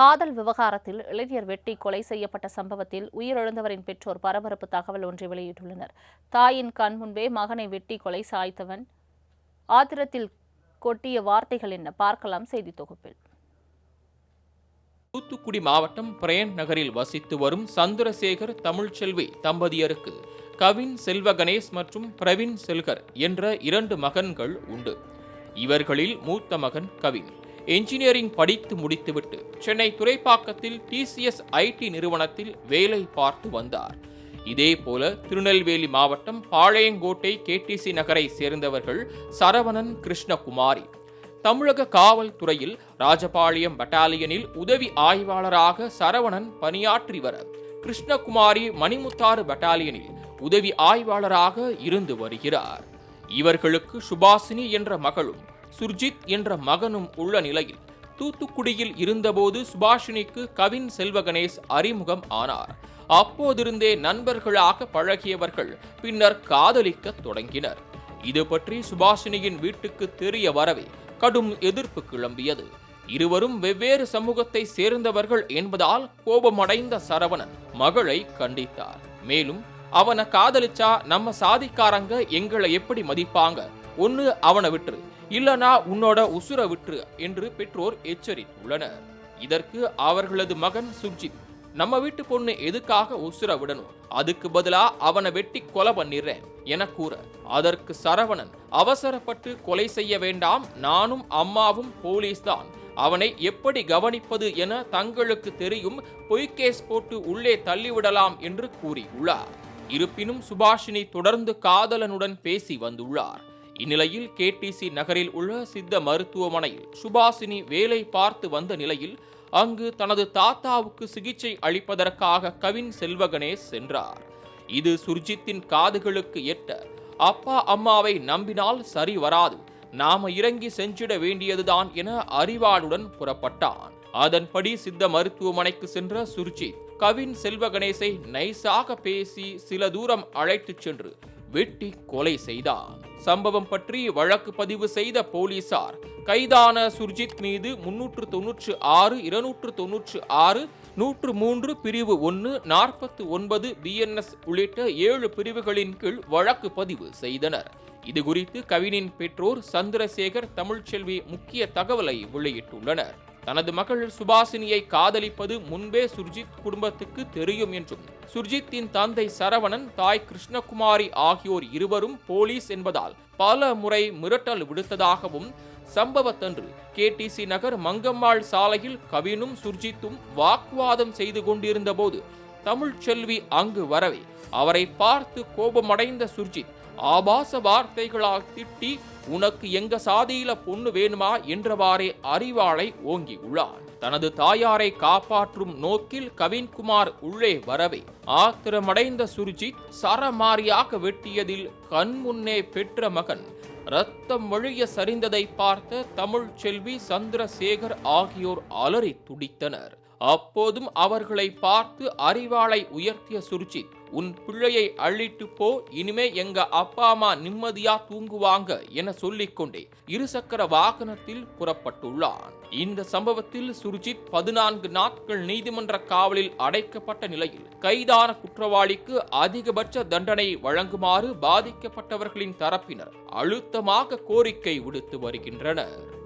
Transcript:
காதல் விவகாரத்தில் இளைஞர் வெட்டி கொலை செய்யப்பட்ட சம்பவத்தில் உயிரிழந்தவரின் பெற்றோர் பரபரப்பு தகவல் ஒன்றை வெளியிட்டுள்ளனர். தாயின் கண் முன்பே மகனை வெட்டி கொலை சாய்த்தவன். ஆத்திரத்தில் கொட்டிய வார்த்தைகள் என்ன? பார்க்கலாம் செய்தி தொகுப்பில். தூத்துக்குடி மாவட்டம் பிரயன் நகரில் வசித்து வரும் சந்திரசேகர் தமிழ்ச்செல்வி தம்பதியருக்கு கவின் செல்வ கணேஷ் மற்றும் பிரவீன் செல்கர் என்ற இரண்டு மகன்கள் உண்டு. இவர்களில் மூத்த மகன் கவின். என்ஜினியரிங் படித்து முடித்துவிட்டு சென்னை துறைப்பாக்கத்தில் டிசிஎஸ் ஐடி நிறுவனத்தில் வேலை பார்த்து வந்தார். இதேபோல திருநெல்வேலி மாவட்டம் பாளையங்கோட்டை கேடிசி நகரை சேர்ந்தவர்கள் சரவணன் கிருஷ்ணகுமாரி. தமிழக காவல்துறையில் ராஜபாளையம் பட்டாலியனில் உதவி ஆய்வாளராக சரவணன் பணியாற்றி வர கிருஷ்ணகுமாரி மணிமுத்தாறு பட்டாலியனில் உதவி ஆய்வாளராக இருந்து வருகிறார். இவர்களுக்கு சுபாசினி என்ற மகளும் சுர்ஜித் என்ற மகனும் உள்ள நிலையில். தூத்துக்குடியில் இருந்தபோது சுபாஷினிக்கு கவின் செல்வகணேஷ் அறிமுகம் ஆனார். அப்போதிருந்தே நண்பர்களாக பழகியவர்கள் பின்னர் காதலிக்க தொடங்கினர். இது பற்றி சுபாஷினியின் வீட்டுக்கு தெரிய வரவே கடும் எதிர்ப்பு கிளம்பியது. இருவரும் வெவ்வேறு சமூகத்தை சேர்ந்தவர்கள் என்பதால் கோபமடைந்த சரவணன் மகளை கண்டித்தார். மேலும் அவனை காதலிச்சா நம்ம சாதிக்காரங்க எங்களை எப்படி மதிப்பாங்க? ஒன்னு அவனை விட்டுரு. இல்லனா உன்னோட உசுர விட்டுரு என்று பெற்றோர் எச்சரித்துள்ளனர். இதற்கு அவர்களது மகன் சுர்ஜித் நம்ம வீட்டு பொண்ணு எதுக்காக உசுர விடணும்? அதுக்கு பதிலா அவனை வெட்டி கொலை பண்ணிடுறேன் என கூற அதற்கு சரவணன் அவசரப்பட்டு கொலை செய்ய வேண்டாம் நானும் அம்மாவும் போலீஸ் தான். அவனை எப்படி கவனிப்பது என தங்களுக்கு தெரியும் பொய்கேஸ் போட்டு உள்ளே தள்ளிவிடலாம் என்று கூறியுள்ளார். இருப்பினும் சுபாஷினி தொடர்ந்து காதலனுடன் பேசி வந்துள்ளார். இந்நிலையில் கேடிசி நகரில் உள்ள சித்த மருத்துவமனையில் சுபாசினி வேலை பார்த்து வந்த நிலையில் அங்கு தனது தாத்தாவுக்கு சிகிச்சை அளிப்பதற்காக கவின் செல்வகணேஷ் சென்றார். இது சுர்ஜித்தின் காதுகளுக்கு எட்ட அப்பா அம்மாவை நம்பினால் சரி வராது நாம இறங்கி செஞ்சிட வேண்டியதுதான் என அறிவாளுடன் புறப்பட்டான். அதன்படி சித்த மருத்துவமனைக்கு சென்ற சுர்ஜித் கவின் செல்வகணேசை நைசாக பேசி சில தூரம் அழைத்துச் சென்று வெட்டி கொலை செய்தான். சம்பவம் பற்றி வழக்கு பதிவு செய்த போலீசார் கைதான சுர்ஜித் மீது முன்னூற்று தொன்னூற்று ஆறு இருநூற்று தொன்னூற்று ஆறு நூற்று மூன்று பிரிவு ஒன்று நாற்பத்து ஒன்பது பிஎன்எஸ் உள்ளிட்ட ஏழு பிரிவுகளின் கீழ் வழக்கு பதிவு செய்தனர். இது குறித்து கவினின் பெற்றோர் சந்திரசேகர் தமிழ்ச்செல்வி முக்கிய தகவலை வெளியிட்டுள்ளனர். தனது மகள் சுபாசினியை காதலிப்பது முன்பே சுர்ஜித் குடும்பத்துக்கு தெரியும் என்றும் சுர்ஜித்தின் தந்தை சரவணன் தாய் கிருஷ்ணகுமாரி ஆகியோர் இருவரும் போலீஸ் என்பதால் பல முறை மிரட்டல் விடுத்ததாகவும் சம்பவத்தன்று கேடிசி நகர் மங்கம்மாள் சாலையில் கவினும் சுர்ஜித்தும் வாக்குவாதம் செய்து கொண்டிருந்த போது தமிழ்ச்செல்வி அங்கு வரவே அவரை பார்த்து கோபமடைந்த சுர்ஜித் ஆபாச வார்த்தைகளால் திட்டி உனக்கு எங்க சாதியில பொண்ணு வேணுமா என்றவாறே அறிவாளை ஓங்கி உள்ளார் தனது தாயாரை காப்பாற்றும் நோக்கில் கவின்குமார் உள்ளே வரவே ஆத்திரமடைந்த சுர்ஜித் சரமாரியாக வெட்டியதில் கண்முன்னே பெற்ற மகன். ரத்தம் வழிய சரிந்ததை பார்த்த தமிழ் செல்வி சந்திரசேகர் ஆகியோர் அலறி துடித்தனர். அப்போதும் அவர்களை பார்த்து அறிவாளை உயர்த்திய சுருச்சித் உன் பிள்ளையை அள்ளிட்டு போ இனிமே எங்க அப்பா அம்மா நிம்மதியா தூங்குவாங்க என சொல்லிக்கொண்டே இருசக்கர வாகனத்தில் புறப்பட்டுள்ளான். இந்த சம்பவத்தில் சுர்ஜித் பதினான்கு நாட்கள் நீதிமன்ற காவலில் அடைக்கப்பட்ட நிலையில் கைதான குற்றவாளிக்கு அதிகபட்ச தண்டனை வழங்குமாறு பாதிக்கப்பட்டவர்களின் தரப்பினர் அழுத்தமாக கோரிக்கை விடுத்து வருகின்றனர்.